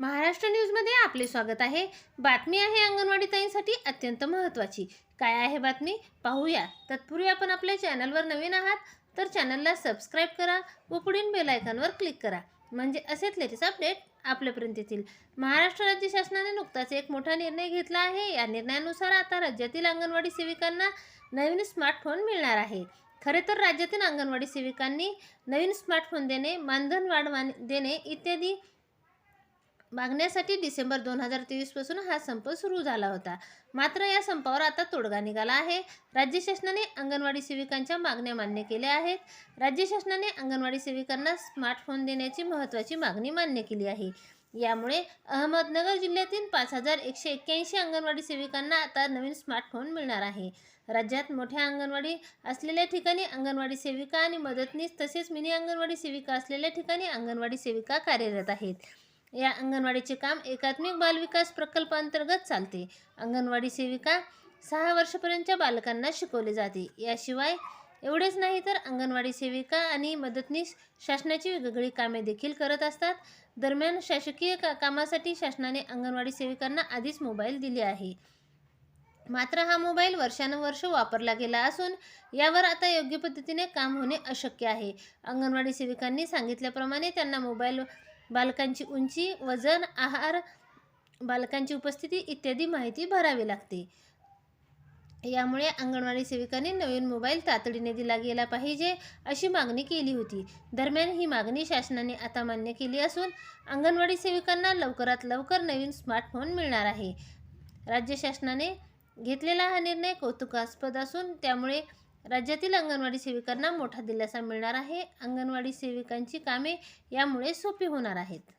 महाराष्ट्र न्यूजमध्ये आपले स्वागत आहे. बातमी आहे अंगणवाडी ताईंसाठी अत्यंत महत्त्वाची. काय आहे बातमी? पाहूया. तत्पूर्वी आपण आपल्या चॅनलवर नवीन आहात तर चॅनलला सबस्क्राईब करा व पुढील बेलायकॉनवर क्लिक करा. म्हणजे असेच लेटेस्ट अपडेट आपल्यापर्यंत येतील. महाराष्ट्र राज्य शासनाने नुकताच एक मोठा निर्णय घेतला आहे. या निर्णयानुसार आता राज्यातील अंगणवाडी सेविकांना नवीन स्मार्टफोन मिळणार आहे. खरे तर राज्यातील अंगणवाडी सेविकांनी नवीन स्मार्टफोन देणे मानधन वाढ देणे इत्यादी मागण्यासाठी डिसेंबर दोन हजार तेवीसपासून हा संप सुरू झाला होता. मात्र या संपावर आता तोडगा निघाला आहे. राज्य शासनाने अंगणवाडी सेविकांच्या मागण्या मान्य केल्या आहेत. राज्य शासनाने अंगणवाडी सेविकांना स्मार्टफोन देण्याची महत्त्वाची मागणी मान्य केली आहे. यामुळे अहमदनगर जिल्ह्यातील पाच हजार एकशे एक्क्याऐंशी अंगणवाडी सेविकांना आता नवीन स्मार्टफोन मिळणार आहे. राज्यात मोठ्या अंगणवाडी असलेल्या ठिकाणी अंगणवाडी सेविका आणि मदतनीस तसेच मिनी अंगणवाडी सेविका असलेल्या ठिकाणी अंगणवाडी सेविका कार्यरत आहेत. या अंगणवाडीचे काम एकात्मिक बालविकास प्रकल्पांतर्गत चालते. अंगणवाडी सेविका सहा वर्षापर्यंतच्या बालकांना शिकवले जाते. याशिवाय एवढेच नाही तर अंगणवाडी सेविका आणि मदतनीस शासनाची वेगवेगळी कामे देखील करत असतात. दरम्यान शासकीय का कामासाठी शासनाने अंगणवाडी सेविकांना आधीच मोबाईल दिले आहे. मात्र हा मोबाईल वर्षानुवर्ष वापरला गेला असून यावर आता योग्य पद्धतीने काम होणे अशक्य आहे. अंगणवाडी सेविकांनी सांगितल्याप्रमाणे त्यांना मोबाईल बालकांची उंची वजन आहार बालकांची उपस्थिती इत्यादी माहिती भरावी लागते. यामुळे अंगणवाडी सेविकांनी नवीन मोबाईल तातडीने दिला गेला पाहिजे अशी मागणी केली होती. दरम्यान ही मागणी शासनाने आता मान्य केली असून अंगणवाडी सेविकांना लवकरात लवकर नवीन स्मार्टफोन मिळणार आहे. राज्य शासनाने घेतलेला हा निर्णय कौतुकास्पद असून त्यामुळे राज्यातील अंगणवाडी सेविकांना मोठा दिलासा मिळणार आहे. अंगणवाडी सेविकांची कामे यामुळे सोपी होणार आहेत.